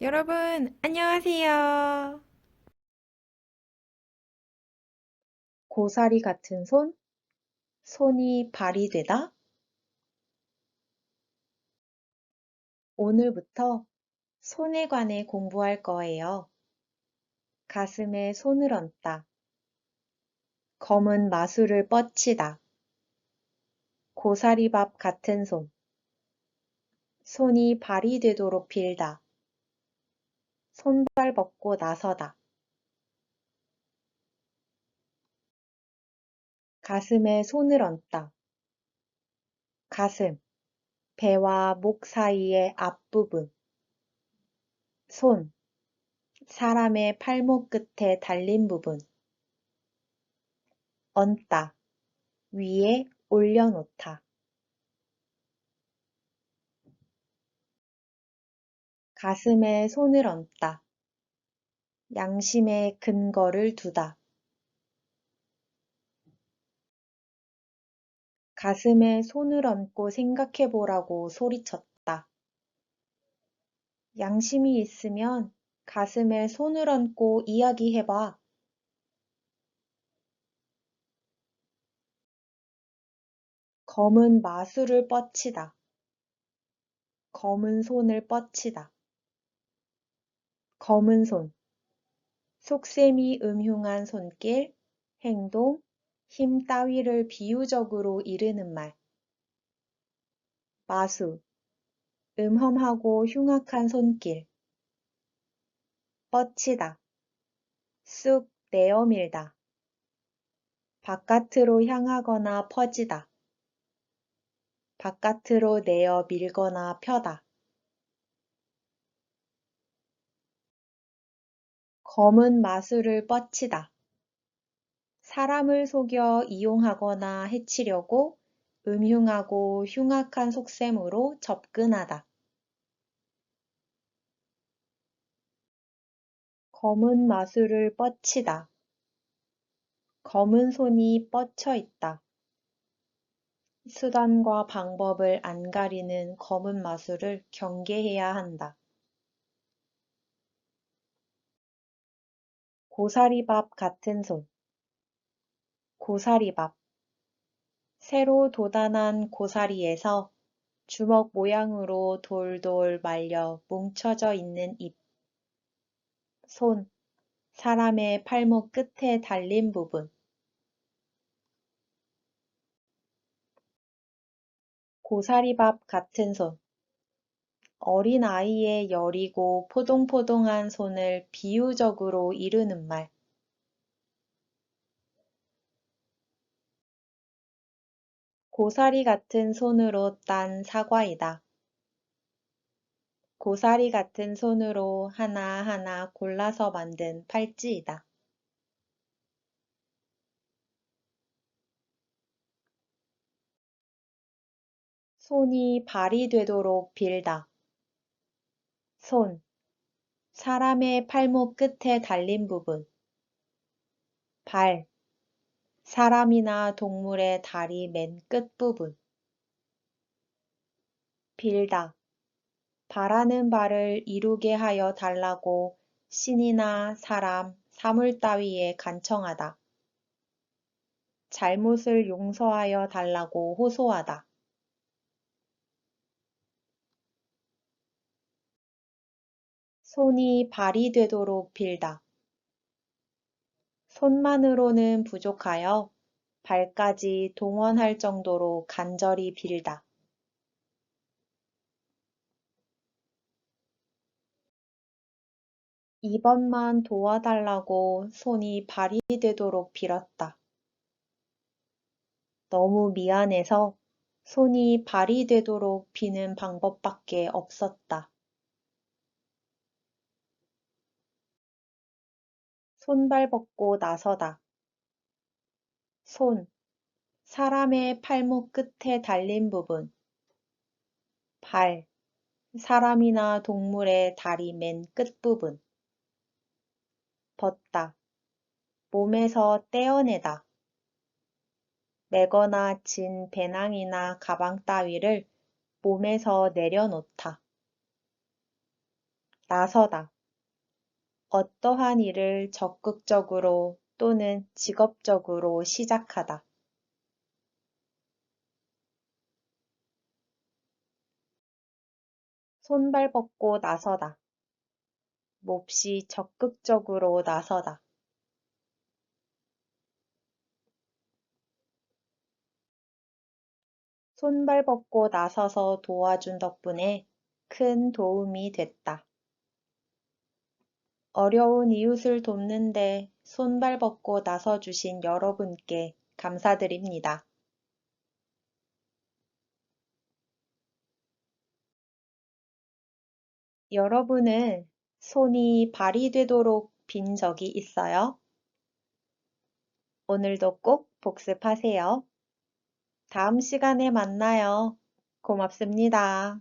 여러분, 안녕하세요. 고사리 같은 손? 손이 발이 되다? 오늘부터 손에 관해 공부할 거예요. 가슴에 손을 얹다. 검은 마술을 뻗치다. 고사리밥 같은 손. 손이 발이 되도록 빌다. 손발 벗고 나서다. 가슴에 손을 얹다. 가슴, 배와 목 사이의 앞부분. 손, 사람의 팔목 끝에 달린 부분. 얹다, 위에 올려놓다. 가슴에 손을 얹다. 양심의 근거를 두다. 가슴에 손을 얹고 생각해 보라고 소리쳤다. 양심이 있으면 가슴에 손을 얹고 이야기해 봐. 검은 마술을 뻗치다. 검은 손을 뻗치다. 검은 손. 속셈이 음흉한 손길, 행동, 힘 따위를 비유적으로 이르는 말. 마수. 음험하고 흉악한 손길. 뻗치다. 쑥 내어밀다. 바깥으로 향하거나 퍼지다. 바깥으로 내어 밀거나 펴다. 검은 마술을 뻗치다. 사람을 속여 이용하거나 해치려고 음흉하고 흉악한 속셈으로 접근하다. 검은 마술을 뻗치다. 검은 손이 뻗쳐 있다. 수단과 방법을 안 가리는 검은 마술을 경계해야 한다. 고사리밥 같은 손. 고사리밥. 새로 도단한 고사리에서 주먹 모양으로 돌돌 말려 뭉쳐져 있는 잎. 손. 사람의 팔목 끝에 달린 부분. 고사리밥 같은 손. 어린 아이의 여리고 포동포동한 손을 비유적으로 이르는 말. 고사리 같은 손으로 딴 사과이다. 고사리 같은 손으로 하나하나 골라서 만든 팔찌이다. 손이 발이 되도록 빌다. 손, 사람의 팔목 끝에 달린 부분. 발, 사람이나 동물의 다리 맨 끝부분. 빌다, 바라는 바를 이루게 하여 달라고 신이나 사람, 사물 따위에 간청하다. 잘못을 용서하여 달라고 호소하다. 손이 발이 되도록 빌다. 손만으로는 부족하여 발까지 동원할 정도로 간절히 빌다. 이번만 도와달라고 손이 발이 되도록 빌었다. 너무 미안해서 손이 발이 되도록 비는 방법밖에 없었다. 손발 벗고 나서다. 손, 사람의 팔목 끝에 달린 부분. 발, 사람이나 동물의 다리 맨 끝부분. 벗다. 몸에서 떼어내다. 매거나 진 배낭이나 가방 따위를 몸에서 내려놓다. 나서다. 어떠한 일을 적극적으로 또는 직업적으로 시작하다. 손발 뻗고 나서다. 몹시 적극적으로 나서다. 손발 뻗고 나서서 도와준 덕분에 큰 도움이 됐다. 어려운 이웃을 돕는데 손발 뻗고 나서 주신 여러분께 감사드립니다. 여러분은 손이 발이 되도록 빈 적이 있어요? 오늘도 꼭 복습하세요. 다음 시간에 만나요. 고맙습니다.